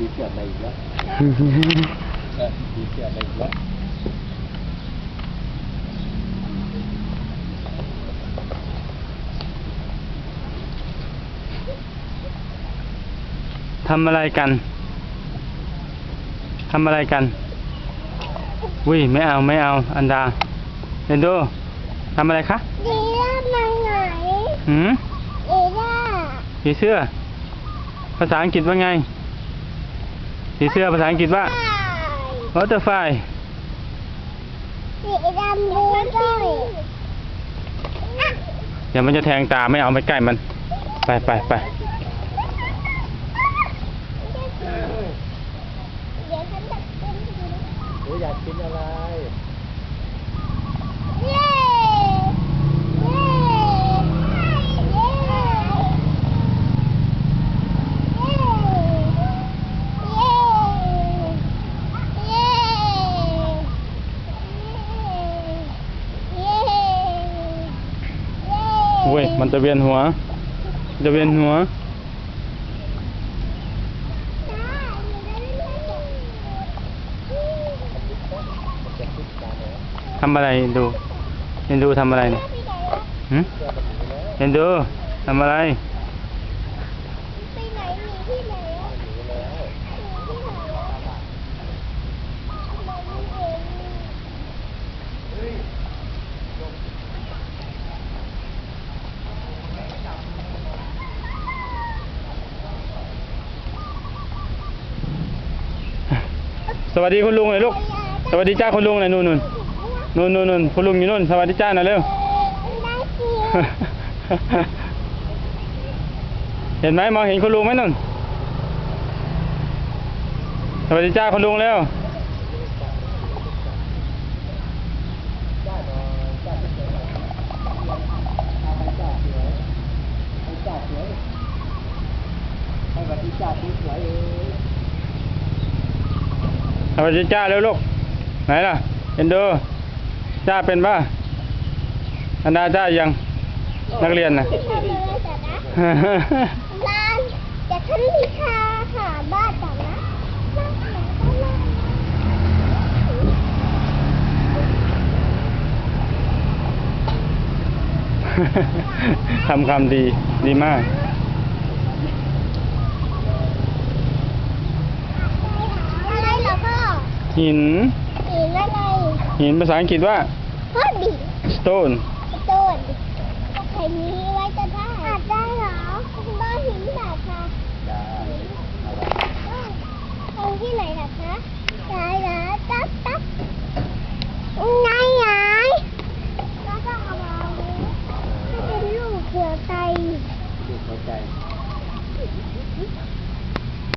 ตีเสียบอะไรอีกแล้วเออตีเสียบอะไรอีกแล้วทำอะไรกัน ทำอะไรกันวิไม่เอาไม่เอา อันดาเรนโดทำอะไรคะดีล่ามาไหนหืมเอล่าผีเสื้อ ภาษาอังกฤษว่าไง ผีเสื้อภาษาอังกฤษว่า butterfly สีดำดูด้วยเดี๋ยวมันจะแทงตาไม่เอาไปใกล้มัน ไปไปไปเดี๋ยวฉันจะเป็นสีหนูอยากกินอะไร เว้ย มันจะเวียนหัว จะเวียนหัว ทำอะไรดูเอ็นดูทำอะไรเนี่ยหึเอ็นดูทำอะไร ไปไหนหนีที่ไหนอะหนีที่ไหนอะมองไม่เห็น สวัสดีคุณลุงหน่อยลูก สวัสดีจ้าคุณลุงหน่อยนู่นนู่นนู่นนู่นนู่นคุณลุงอยู่นู่น สวัสดีจ้าหน่อยเร็วได้สิเห็นไหมมองเห็นคุณลุงไหมนู่น สวัสดีจ้าคุณลุงเร็วให้วันที่จ้าสวยๆเอ้ ยสวัสดีจ้าเร็วลูก ไหนล่ะเห็นดูจ้าเป็นป่ะอันดาจ้ายัง นักเรียนนะทำอะไรแต่นะร้านแต่ฉันมีค่าหาบ้านก่อนนะบ้านไหนก็ได้ทำคำดี ดีมาก อะไรเหรอพ่อ หิน หินอะไรหินภาษาอังกฤษว่า พ่อดิ stone ต้นใครมีไว้จะได้อาจได้เหรอบ้านหิน